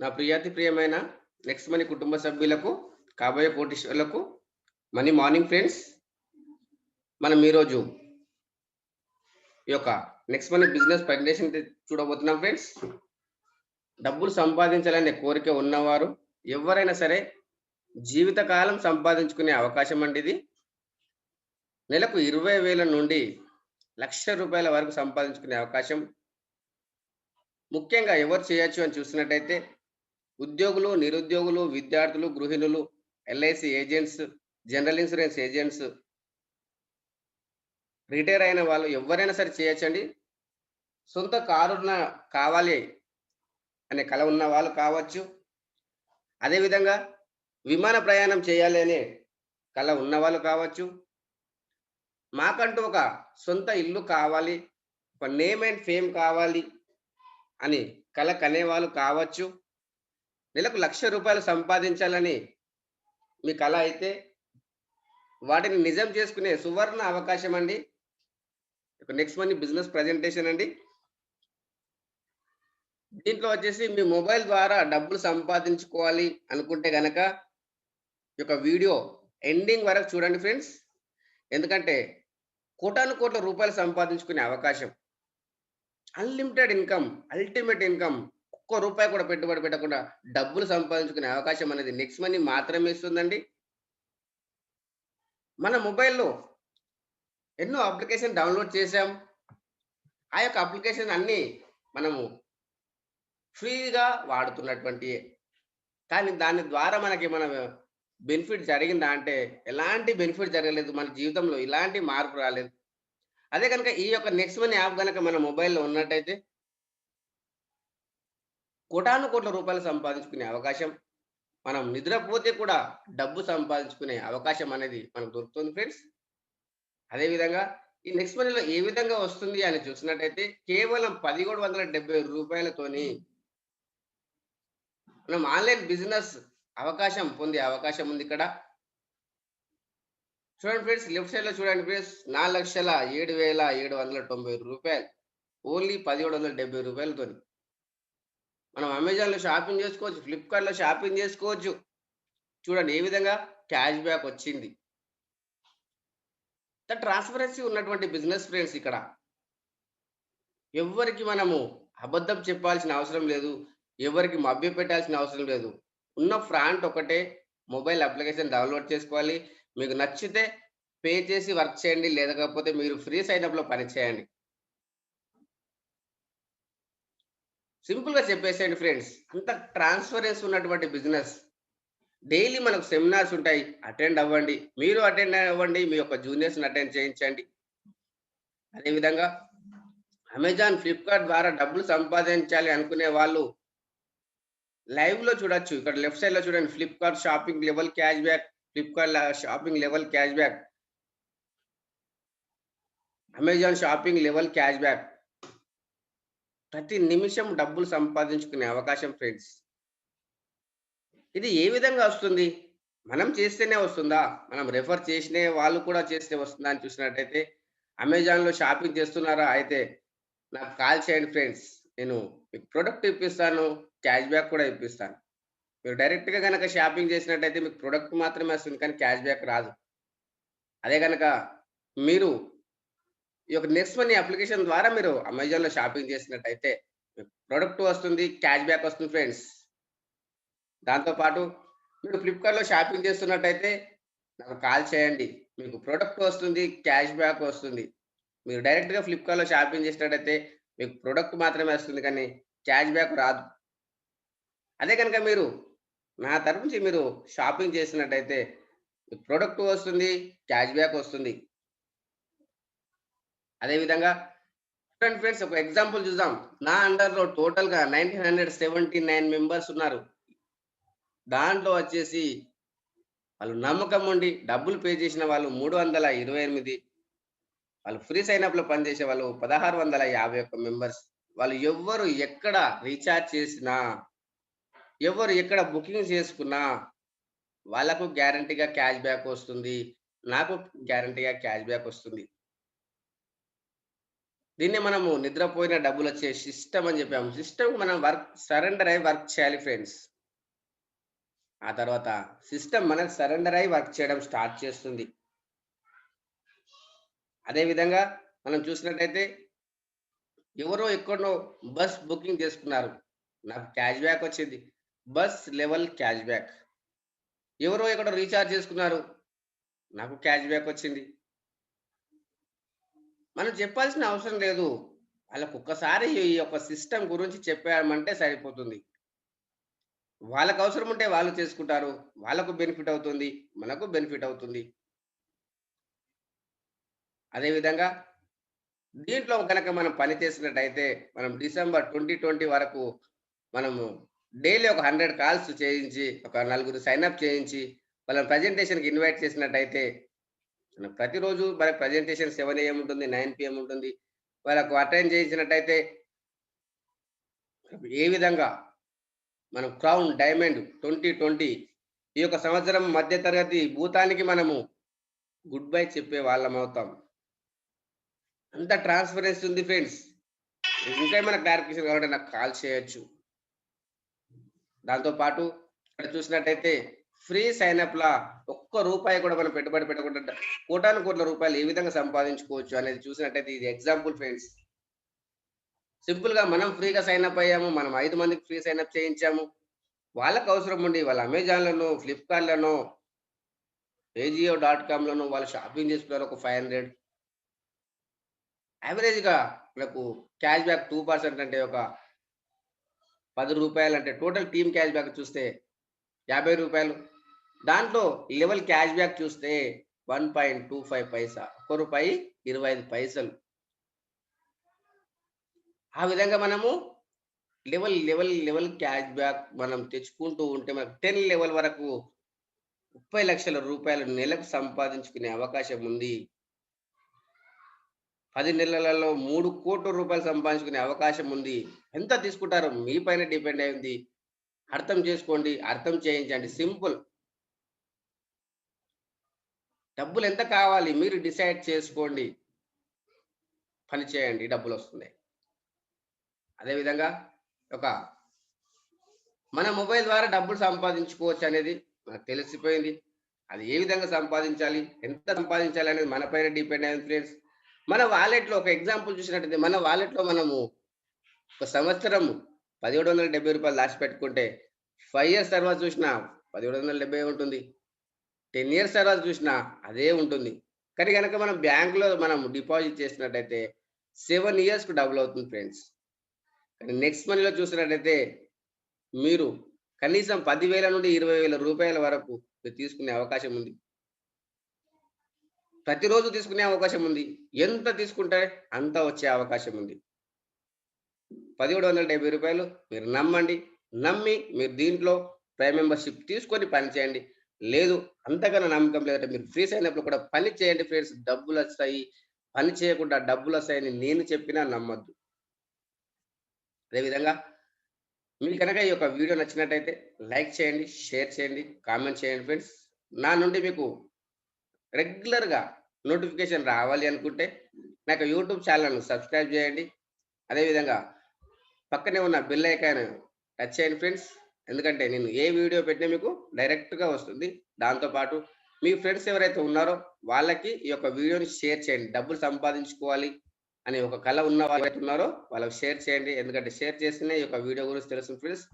నా ప్రియాతి ప్రియమైన next money కుటుంబ సభ్యులకు కాబోయే కోటీశ్వర్లకు మనీ మార్నింగ్ ఫ్రెండ్స్ మనం ఈరోజు ఈ యొక్క నెక్స్ట్ మనీ బిజినెస్ ప్రజెంటేషన్ చూడబోతున్నాం ఫ్రెండ్స్. డబ్బులు సంపాదించాలనే కోరిక ఉన్నవారు ఎవరైనా సరే జీవితకాలం సంపాదించుకునే అవకాశం అండి ఇది. నెలకు ఇరవై వేల నుండి లక్ష రూపాయల వరకు సంపాదించుకునే అవకాశం. ముఖ్యంగా ఎవరు చేయొచ్చు అని చూసినట్టయితే ఉద్యోగులు నిరుద్యోగులు విద్యార్థులు గృహిణులు LIC agents general insurance agents retire అయిన వాళ్ళు ఎవరైనా సరే చేయొచ్చండి. సొంత కారున్న కావాలి అనే కళ ఉన్న వాళ్ళు కావచ్చు. అదేవిధంగా విమాన ప్రయాణం చేయాలి అనే కళ ఉన్న వాళ్ళు కావచ్చు. మాకంటూ ఒక సొంత ఇల్లు కావాలి ఒక నేమ్ అండ్ ఫేమ్ కావాలి అని కళ కనేవాళ్ళు కావచ్చు. నెలకు లక్ష రూపాయలు సంపాదించాలని మీ కళ అయితే వాటిని నిజం చేసుకునే సువర్ణ అవకాశం అండి. నెక్స్ట్ మనీ బిజినెస్ ప్రజెంటేషన్ అండి. దీంట్లో వచ్చేసి మీ మొబైల్ ద్వారా డబ్బులు సంపాదించుకోవాలి అనుకుంటే గనక ఈ యొక్క వీడియో ఎండింగ్ వరకు చూడండి ఫ్రెండ్స్. ఎందుకంటే కోటాను కోట్ల రూపాయలు సంపాదించుకునే అవకాశం. అన్లిమిటెడ్ ఇన్కమ్ అల్టిమేట్ ఇన్కమ్ ఒక్క రూపాయి కూడా పెట్టుబడి పెట్టకుండా డబ్బులు సంపాదించుకునే అవకాశం అనేది నెక్స్ట్ మనీ మాత్రమే ఇస్తుందండి. మన మొబైల్లో ఎన్నో అప్లికేషన్ డౌన్లోడ్ చేసాం ఆ యొక్క అప్లికేషన్ అన్నీ మనము ఫ్రీగా వాడుతున్నటువంటి కానీ దాని ద్వారా మనకి మన బెనిఫిట్ జరిగిందా అంటే ఎలాంటి బెనిఫిట్ జరగలేదు. మన జీవితంలో ఇలాంటి మార్పు రాలేదు. అదే కనుక ఈ యొక్క నెక్స్ట్ మనీ యాప్ కనుక మన మొబైల్లో ఉన్నట్టయితే కోటాను కోట్ల రూపాయలు సంపాదించుకునే అవకాశం మనం నిద్రపోతే కూడా డబ్బు సంపాదించుకునే అవకాశం అనేది మనకు దొరుకుతుంది ఫ్రెండ్స్. అదేవిధంగా ఈ నెక్స్ట్ మనీలో ఏ విధంగా వస్తుంది అని చూసినట్టయితే కేవలం పదిహేడు వందల డెబ్బై రూపాయలతోని మనం ఆన్లైన్ బిజినెస్ అవకాశం పొందే అవకాశం ఉంది ఇక్కడ. చూడండి ఫ్రెండ్స్ లెఫ్ట్ సైడ్లో చూడండి ఫ్రెండ్స్ నాలుగు లక్షల ఏడు వేల ఏడు వందల తొంభై రూపాయలు. ఓన్లీ పదిహేడు వందల డెబ్బై రూపాయలతోని. మనం అమెజాన్లో షాపింగ్ చేసుకోవచ్చు ఫ్లిప్కార్ట్లో షాపింగ్ చేసుకోవచ్చు. చూడండి ఏ విధంగా క్యాష్ బ్యాక్ వచ్చింది. ట్రాన్స్పరెన్సీ ఉన్నటువంటి బిజినెస్ ఫ్రెండ్స్ ఇక్కడ. ఎవరికి మనము అబద్ధం చెప్పాల్సిన అవసరం లేదు ఎవరికి మభ్య పెట్టాల్సిన అవసరం లేదు. ఉన్న ఫ్రాంట్ ఒకటే మొబైల్ అప్లికేషన్ డౌన్లోడ్ చేసుకోవాలి. మీకు నచ్చితే పే చేసి వర్క్ చేయండి లేకపోతే మీరు ఫ్రీ సైన్అప్లో పని చేయండి. సింపుల్గా చెప్పేసేయండి ఫ్రెండ్స్ అంత ట్రాన్స్ఫరెన్స్ ఉన్నటువంటి బిజినెస్ డైలీ మనకు సెమినార్స్ ఉంటాయి. అటెండ్ అవ్వండి. మీరు అటెండ్ అవ్వండి. మీ యొక్క జూనియర్స్ని అటెండ్ చేయించండి. అదేవిధంగా అమెజాన్ ఫ్లిప్కార్ట్ ద్వారా డబ్బులు సంపాదించాలి అనుకునే వాళ్ళు లైవ్లో చూడొచ్చు. ఇక్కడ లెఫ్ట్ సైడ్లో చూడండి. Flipkart shopping level cash back Flipkart shopping level cash back Amazon shopping level cash back ప్రతి నిమిషం డబ్బులు సంపాదించుకునే అవకాశం ఫ్రెండ్స్. ఇది ఏ విధంగా వస్తుంది? మనం చేస్తేనే వస్తుందా? మనం రెఫర్ చేసిన వాళ్ళు కూడా చేస్తే వస్తుందా అని చూసినట్టయితే అమెజాన్లో షాపింగ్ చేస్తున్నారా అయితే నాకు కాల్ చేయండి ఫ్రెండ్స్. నేను మీకు ప్రొడక్ట్ ఇప్పిస్తాను క్యాష్ బ్యాక్ కూడా ఇప్పిస్తాను. మీరు డైరెక్ట్గా కనుక షాపింగ్ చేసినట్టయితే మీకు ప్రొడక్ట్ మాత్రమే వస్తుంది కానీ క్యాష్ బ్యాక్ రాదు. అదే కనుక మీరు ఈ యొక్క నెక్స్ట్ మనీ అప్లికేషన్ ద్వారా మీరు అమెజాన్లో షాపింగ్ చేసినట్టయితే ప్రొడక్ట్ వస్తుంది క్యాష్ బ్యాక్ వస్తుంది ఫ్రెండ్స్ దాంతోపాటు మీరు ఫ్లిప్కార్ట్లో షాపింగ్ చేస్తున్నట్టయితే నాకు కాల్ చేయండి. మీకు ప్రొడక్ట్ వస్తుంది క్యాష్ బ్యాక్ వస్తుంది. మీరు డైరెక్ట్గా ఫ్లిప్కార్ట్లో షాపింగ్ చేసినట్టయితే మీకు ప్రొడక్ట్ మాత్రమే వస్తుంది కానీ క్యాష్ బ్యాక్ రాదు. అదే కనుక మీరు నా తరపు నుంచి మీరు షాపింగ్ చేసినట్టయితే ప్రొడక్ట్ వస్తుంది క్యాష్ బ్యాక్ వస్తుంది. అదేవిధంగా స్టూడెంట్ ఫ్రెండ్స్ ఒక ఎగ్జాంపుల్ చూద్దాం. నా అండర్లో టోటల్గా nineteen hundred seventy nine members ఉన్నారు. దాంట్లో వచ్చేసి వాళ్ళు నమ్మకం ఉండి డబ్బులు పే చేసిన వాళ్ళు మూడు వందల ఇరవై ఎనిమిది వాళ్ళు ఫ్రీ సైన్అప్లో పనిచేసే వాళ్ళు పదహారు వందల యాభై ఒక్క మెంబర్స్ వాళ్ళు ఎవ్వరు ఎక్కడ రీఛార్జ్ చేసినా ఎవరు ఎక్కడ బుకింగ్ చేసుకున్నా వాళ్ళకు గ్యారంటీగా క్యాష్ బ్యాక్ వస్తుంది. నాకు గ్యారంటీగా క్యాష్ బ్యాక్ వస్తుంది. దీన్నే మనము నిద్రపోయిన డబ్బులు వచ్చే సిస్టమ్ అని చెప్పాము. సిస్టమ్ మనం వర్క్ సరెండర్ అయ్యి వర్క్ చేయాలి ఫ్రెండ్స్. ఆ తర్వాత సిస్టమ్ మనకు సరెండర్ అయ్యి వర్క్ చేయడం స్టార్ట్ చేస్తుంది. అదే విధంగా మనం చూసినట్టయితే ఎవరో ఎక్కడో బస్ బుకింగ్ చేసుకున్నారు. నాకు క్యాష్ బ్యాక్ వచ్చింది. Bus level cash back. ఎవరో ఎక్కడో రీఛార్జ్ చేసుకున్నారు. నాకు క్యాష్ బ్యాక్ వచ్చింది. మనం చెప్పాల్సిన అవసరం లేదు. వాళ్ళకు ఒక్కసారి ఈ యొక్క సిస్టమ్ గురించి చెప్పామంటే సరిపోతుంది. వాళ్ళకు అవసరం ఉంటే వాళ్ళు చేసుకుంటారు. వాళ్ళకు బెనిఫిట్ అవుతుంది. మనకు బెనిఫిట్ అవుతుంది. అదేవిధంగా దీంట్లో కనుక మనం పని చేసినట్టయితే మనం డిసెంబర్ 2020 వరకు మనము డైలీ ఒక 100 కాల్స్ చేయించి, ఒక నలుగురు సైన్ అప్ చేయించి, వాళ్ళని ప్రెజెంటేషన్‌కి ఇన్వైట్ చేసినట్టయితే ప్రతిరోజు మనకు ప్రెజెంటేషన్ సెవెన్ ఏఎం ఉంటుంది. నైన్ పిఎం ఉంటుంది. వాళ్ళకు అటెండ్ చేయించినట్టయితే ఏ విధంగా మనం క్రౌన్ డైమండ్ 2020 ఈ యొక్క సంవత్సరం మధ్య తరగతి భూతానికి మనము గుడ్ బై చెప్పే వాళ్ళం అవుతాం అంత ట్రాన్స్‌పరెన్సీ ఉంది ఫ్రెండ్స్. ఇంకా ఏమైనా క్లారిఫికేషన్ కావాలంటే నాకు కాల్ చేయొచ్చు. దాంతో పాటు ఇక్కడ చూసినట్టయితే ఫ్రీ సైన్ అప్‌లా ఒక్క రూపాయి కూడా మనం పెట్టుబడి పెట్టకుండా కోటాను కోట్ల రూపాయలు ఏ విధంగా సంపాదించుకోవచ్చు అనేది చూసినట్టయితే ఇది ఎగ్జాంపుల్ ఫ్రెండ్స్. సింపుల్‌గా మనం ఫ్రీగా సైన్ అప్ అయ్యాము. మనం ఐదు మందికి ఫ్రీ సైన్ అప్ చేయించాము. వాళ్ళకు అవసరం ఉండి వాళ్ళ అమెజాన్‌లోనో, ఫ్లిప్‌కార్ట్‌లోనో, ఏజియో డాట్ కామ్‌లోనో వాళ్ళు షాపింగ్ చేసుకున్నారు ఒక 500 యావరేజ్‌గా మనకు క్యాష్ బ్యాక్ టూ పర్సెంట్ అంటే ఒక పది రూపాయలు అంటే టోటల్ టీమ్ క్యాష్ బ్యాక్ చూస్తే యాభై రూపాయలు దాంట్లో లెవెల్ క్యాష్ బ్యాక్ చూస్తే 1.25 పైసా. ఒక్క రూపాయి 25 పైసలు. ఆ విధంగా మనము level, level, level cash back మనం తెచ్చుకుంటూ ఉంటే మనకు 10 లెవెల్ వరకు ముప్పై లక్షల రూపాయలు నెలకు సంపాదించుకునే అవకాశం ఉంది. పది నెలలలో మూడు కోట్ల రూపాయలు సంపాదించుకునే అవకాశం ఉంది. ఎంత తీసుకుంటారో మీ పైన డిపెండ్ అయింది అర్థం చేసుకోండి. అర్థం చేయించండి. సింపుల్. డబ్బులు ఎంత కావాలి మీరు డిసైడ్ చేసుకోండి. పని చేయండి డబ్బులు వస్తున్నాయి అదేవిధంగా ఒక మన మొబైల్ ద్వారా డబ్బులు సంపాదించుకోవచ్చు అనేది మనకు తెలిసిపోయింది. అది ఏ విధంగా సంపాదించాలి? ఎంత సంపాదించాలి అనేది మన పైన డిపెండ్ అయింది ఫ్రెండ్స్. మన వాలెట్‌లో ఒక ఎగ్జాంపుల్ చూసినట్టయితే మన వాలెట్‌లో మనము ఒక పదిహేడు వందల డెబ్బై రూపాయలు దాచి పెట్టుకుంటే ఫైవ్ ఇయర్స్ తర్వాత చూసినా 1770 ఉంటుంది. 10 ఇయర్స్ తర్వాత చూసినా అదే ఉంటుంది. కానీ కనుక మనం బ్యాంకులో మనం డిపాజిట్ చేసినట్టయితే సెవెన్ ఇయర్స్‌కి డబుల్ అవుతుంది ఫ్రెండ్స్. కానీ నెక్స్ట్ మనీలో చూసినట్టయితే మీరు కనీసం పదివేల నుండి ఇరవై వేల రూపాయల వరకు మీరు తీసుకునే అవకాశం ఉంది. ప్రతిరోజు తీసుకునే అవకాశం ఉంది. ఎంత తీసుకుంటే అంత వచ్చే అవకాశం ఉంది. పదిహేడు వందల డెబ్బై రూపాయలు మీరు నమ్మండి. నమ్మి మీరు దీంట్లో ప్రైమ్ మెంబర్‌షిప్ తీసుకొని పని చేయండి. లేదు అంతకన్నా నమ్మకం లేదంటే మీరు ఫ్రీస్ అయినప్పుడు కూడా పని చేయండి ఫ్రెండ్స్. డబ్బులు వస్తాయి పని చేయకుండా డబ్బులు వస్తాయని నేను చెప్పినా నమ్మద్దు అదేవిధంగా మీకు కనుక ఈ యొక్క వీడియో నచ్చినట్టయితే లైక్ చేయండి, షేర్ చేయండి, కామెంట్ చేయండి ఫ్రెండ్స్. నా నుండి మీకు రెగ్యులర్‌గా నోటిఫికేషన్ రావాలి అనుకుంటే నాకు యూట్యూబ్ ఛానల్ను సబ్స్క్రైబ్ చేయండి. అదేవిధంగా పక్కనే ఉన్న బెల్ ఐకాన్ టచ్ చేయండి ఫ్రెండ్స్. ఎందుకంటే నేను ఏ వీడియో పెట్టినా మీకు డైరెక్ట్‌గా వస్తుంది. దాంతో పాటు మీ ఫ్రెండ్స్ ఎవరైతే ఉన్నారో వాళ్ళకి ఈ యొక్క వీడియోని షేర్ చేయండి. డబ్బులు సంపాదించుకోవాలి అనే ఒక కళ ఉన్న వాళ్ళు ఉన్నారో వాళ్ళకి షేర్ చేయండి. ఎందుకంటే షేర్ చేస్తేనే ఈ యొక్క వీడియో గురించి తెలుసు ఫ్రెండ్స్.